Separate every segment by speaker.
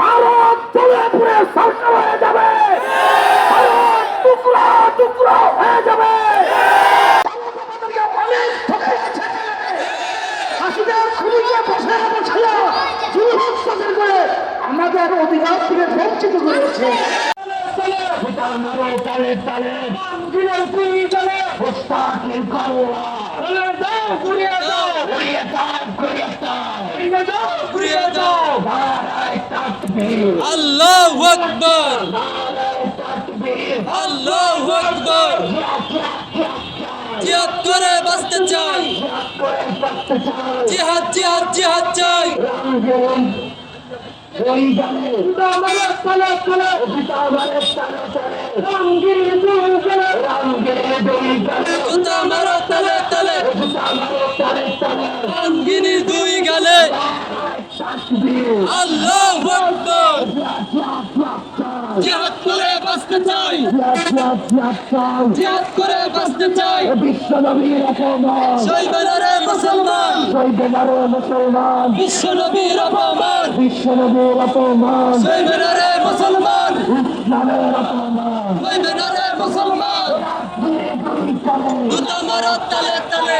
Speaker 1: ভারত চলে পুরে সরকার হয়ে যাবে। ভারত টুকরা টুকরা হয়ে যাবে। আমাদের অধিকার থেকে বঞ্চিত করেছে। তালে তালে। তালে
Speaker 2: আল্লাহ আকবর। আল্লাহ আকবর। জিহাদ করে বাঁচতে চাই। জিহাদ জিহাদ জিহাদ চাই।
Speaker 1: ওই তালে রামগিরি দুই রামগিরি
Speaker 2: তালে তালে দুই গালে আল্লাহ আকবর জিহাদ করে চাই। জিহাদ করে বাঁচতে চাই।
Speaker 1: বিশ্ব নবীর অপমান
Speaker 2: শৈবেলারে মুসলমান।
Speaker 1: শহীদারে মুসলমান।
Speaker 2: বিশ্ব নবীর অপমান
Speaker 1: বিশ্ব নবীর অপমান
Speaker 2: শৈবেলারে মুসলমান।
Speaker 1: ইসলামের অপমান
Speaker 2: শৈবেলারে মুসলমান। জুতা মারো তালে। তালে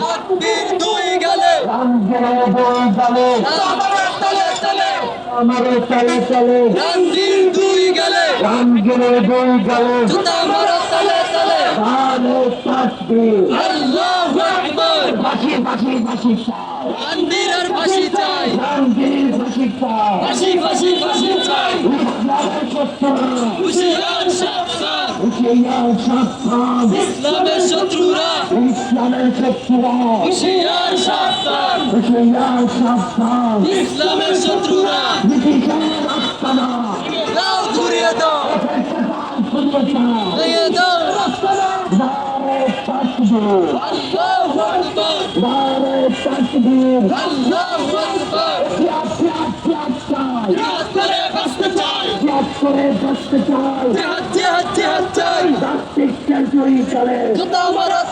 Speaker 2: তাকবীর দুই গালে।
Speaker 1: রামগেরে বই গালে।
Speaker 2: তালে তালে তালে।
Speaker 1: আমারে চলে চলে
Speaker 2: রামজির দুই
Speaker 1: রামগেরে বই গালে। বাসি বাসি বাসি
Speaker 2: মন্দিরের ফাঁসি চাই।
Speaker 1: রামগিরি বাসি চাই।
Speaker 2: ফাঁসি ফাঁসি ফাঁসি চাই।
Speaker 1: ইসলামের শত্রু।
Speaker 2: হুশিয়ার সাবধান
Speaker 1: হুশিয়ার সাবধান
Speaker 2: ইসলামের শত্রুরা।
Speaker 1: ইসলামের শত্রুরা।
Speaker 2: হুশিয়ার সাবধান
Speaker 1: হুশিয়ার সাবধান
Speaker 2: ইসলামের শত্রুরা।
Speaker 1: আস্তানা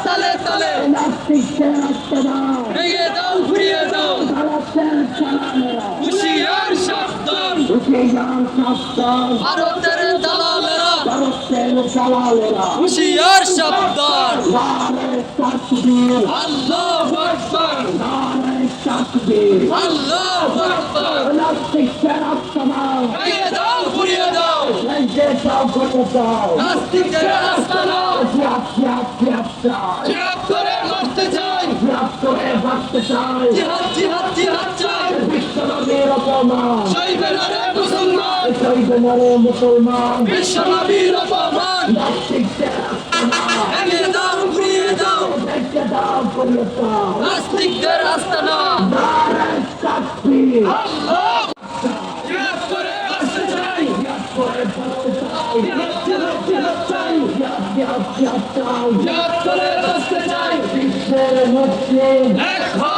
Speaker 2: তালে তালে ভেঙে
Speaker 1: ভারতের
Speaker 2: হুশিয়ার সাবধান আল্লাহু আকবার। আল্লাহু আকবার।
Speaker 1: আস্তানা
Speaker 2: ভেঙে দাও ঘুরিয়ে দাও
Speaker 1: যে সব করে দাও
Speaker 2: নাস্তিকদের আস্তানা
Speaker 1: ত্যাগ ত্যাগ ত্যাগ চাই
Speaker 2: জিহাদ করে মারতে চাই
Speaker 1: ত্যাগ করে বাঁচতে চাই
Speaker 2: জিহাদ জিহাদ জিহাদ
Speaker 1: অপমান
Speaker 2: শৈবেলারে মুসলমান।
Speaker 1: শহীদনারে মুসলমান।
Speaker 2: বিশ্বনবীর অপমান। ভেঙে দাও ঘুরিয়ে দাও।
Speaker 1: দেখতে দাও করে দাও।
Speaker 2: নাস্তিকদের আস্তানা
Speaker 1: নারে তাকবীর
Speaker 2: আল্লাহ। জিহাদ করে বাঁচতে চাই।
Speaker 1: করে বাঁচতে চাই।
Speaker 2: জিহাদ জিহাদ জিহাদ চাই।
Speaker 1: ত্যাগ ত্যাগ ত্যাগ চাই।
Speaker 2: জিহাদ করে বাঁচতে চাই।
Speaker 1: বিশ্বের
Speaker 2: এক হও।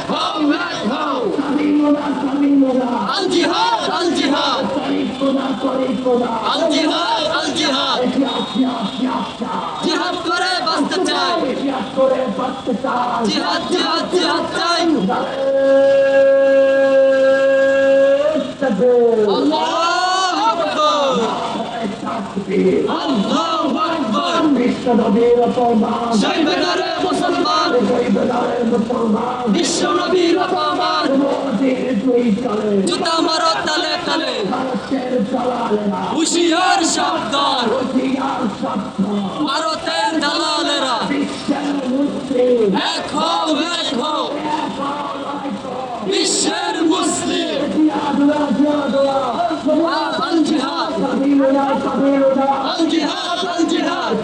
Speaker 2: আল জিহাদ আল জিহাদ। আল জিহাদ আল জিহাদ।
Speaker 1: জিহাদ
Speaker 2: করে বাঁচতে চাই। জিহাদ জিহাদ জিহাদ চাই। আল্লাহু
Speaker 1: দুই চলে
Speaker 2: জুতা মারো তালে তালে। হুশিয়ার সাবধান। ভারতের দালালেরা। এক হও এক হও। বিশ্বের মুসলিম। জিহাদ। জিহাদ, আল জিহাদ।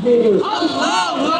Speaker 1: তরিকুনা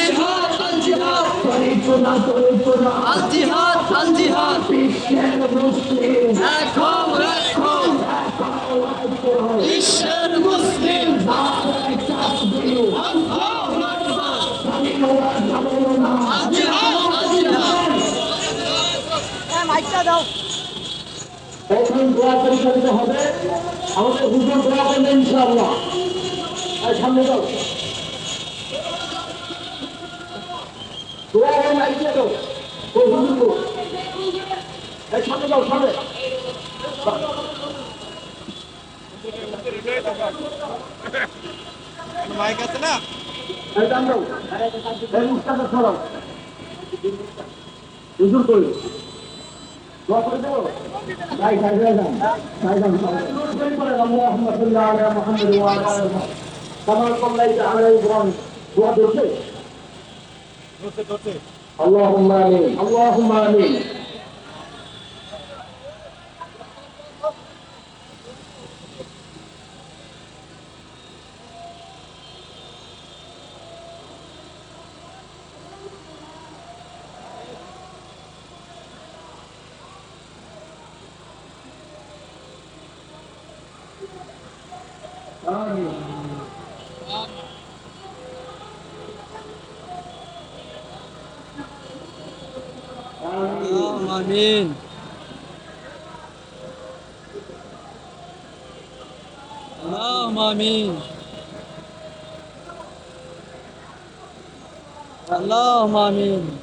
Speaker 1: তরিকুনা তরিকুনা
Speaker 2: আল জিহাদ আল জিহাদ
Speaker 1: বিশ্বের মুসলিম।
Speaker 2: এক হও এক হও বিশ্বের মুসলিম
Speaker 1: পরিচালিত হবে। আমাদের হুজুর দোয়া সামনে যাও। দোয়া মাইক দিয়ে দাও ও হুজুর। এই সামনে যাও সামনে
Speaker 3: মাইক আছে না
Speaker 1: এই ডান দাও এই মুস্তাফা সরাও হুজুর কই দোয়া করে দাও ভাই ভাই ভাই যান ভাই যান আল্লাহুম্মা সাল্লি আলা মুহাম্মাদ ওয়া আলা আলি মুহাম্মাদ কামা সাল্লাইতা আলা ইব্রাহিম দোয়া
Speaker 3: ধরছে
Speaker 1: اللهم امين اللهم امين آمين
Speaker 2: اللهم آمين. اللهم آمين. اللهم آمين.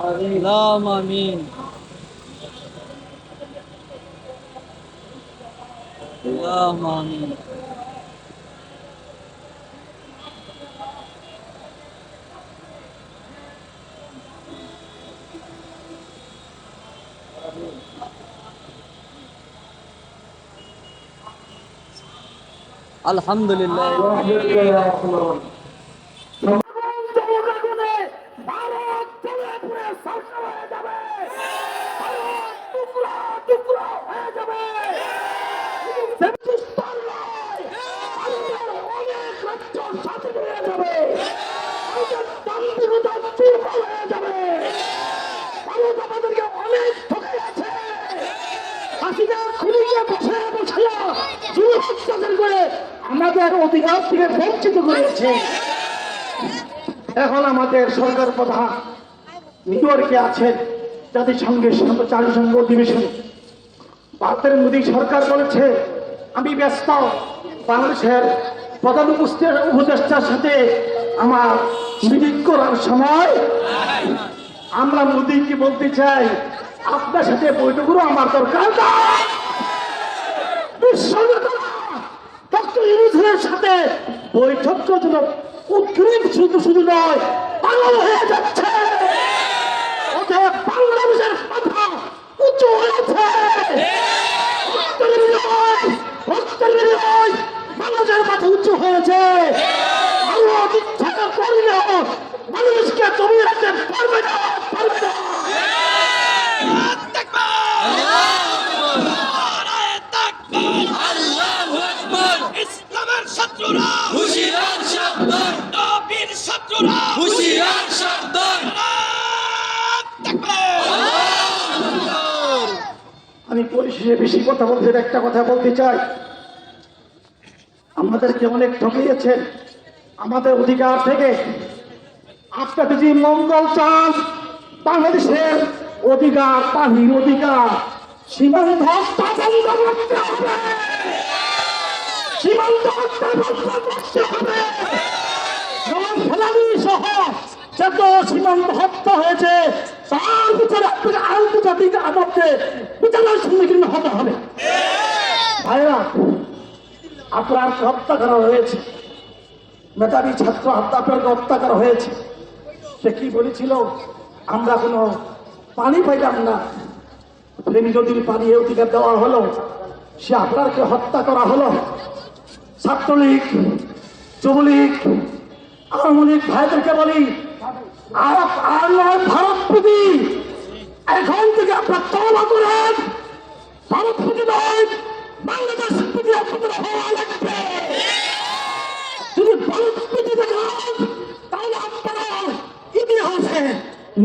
Speaker 2: اللهم آمين. اللهم
Speaker 1: آمين. ভারতের অনেক রাজ্য যাবে ভারতের তান্ত্রিকতা দুর্বল হয়ে যাবে ভারত আমাদেরকে অনেক ঠকাইয়াছে হাসিনা খুনিকে বসে বসে যুব অত্যাচার করে আমাদের অধিকার থেকে বঞ্চিত করেছে। এখন আমাদের সরকার প্রধান নিউ ইয়র্কে আছেন জাতিসংঘের জাতিসংঘ অধিবেশনে। ভারতের মোদী সরকার বলেছে, আমি ব্যস্ত। বাংলাদেশের প্রধান উপদেষ্টার সাথে আমার মিটিং করার সময় আমরা মোদীকে বলতে চাই, আপনার সাথে বৈঠকেরও আমার দরকার ইউনুসের সাথে বৈঠক জন্য উদ্গ্রীব শুধু শুধু নয় পাগল হয়ে যাচ্ছে। ওকে বাংলাদেশের মাথা উঁচু হয়েছে। বাংলাদেশের মাথা উঁচু হয়েছে। আরও জমিয়ে রাখতে পারবে না পারবে না
Speaker 2: আল্লাহু আকবার
Speaker 3: ইসলামের শত্রুরা
Speaker 2: হুশিয়ার সাবধান
Speaker 3: নবীর শত্রুরা
Speaker 2: হুশিয়ার সাবধান
Speaker 1: আমি পরিশেষে বেশি কথা বলতে, একটা কথা বলতে চাই। আমাদেরকে অনেক ঠকিয়েছেন। আমাদের অধিকার থেকে আপনার যদি মঙ্গল চান, বাংলাদেশের অধিকার, পানির অধিকার, সীমান্ত হত্যা সীমান্ত হত্যা সহ যত সীমান্ত হয়েছে, তার ভিতরে আপনাকে আন্তর্জাতিক আদালতে বিচারের সম্মুখীন হতে হবে। ভাইরা, আপনার হত্যা করা হয়েছে, মেধাবী ছাত্র আপনাকে হত্যা করা হয়েছে, সে কি বলেছিল? আমরা কোনো পানি পাইলাম না। প্রেমী নদীর পানি এ অধিকার দেওয়া হলো, সে আপনারকে হত্যা করা হলো। ছাত্রলীগ, যুবলীগ, আওয়ামী লীগ, ভাইদেরকে বলি আর ভারত প্রতি। এখন থেকে আপনার তলা করেন। ভারত প্রতি নয় বাংলাদেশ প্রতি আপনাদের হওয়া লাগবে। যদি ভারত প্রতি তাহলে আপনারা ইতিহাসে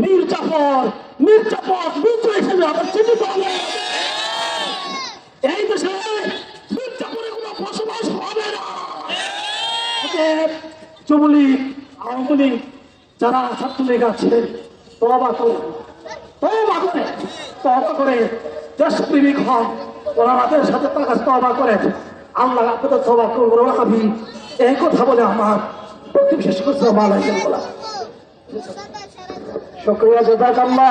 Speaker 1: মীর জাফর মীর জাফর বিজয় হিসেবে আবার চিহ্নিত হবে। এই দেশে জাফরের কোনো বসবাস হবে না। যুবলীগ, আওয়ামী লীগ, যারা ছাত্রলীগ আছে তবা করে তবা করে তবা করে দেশপ্রেমিক হন। ওরা রাতের সাথে তার তবা করে। আল্লাহ আপনাদের তবা করব আমি এই কথা বলে আমার বক্তব্য শেষ করছে। মালাইকেন বলা শুক্রিয়া জাজাক আল্লাহ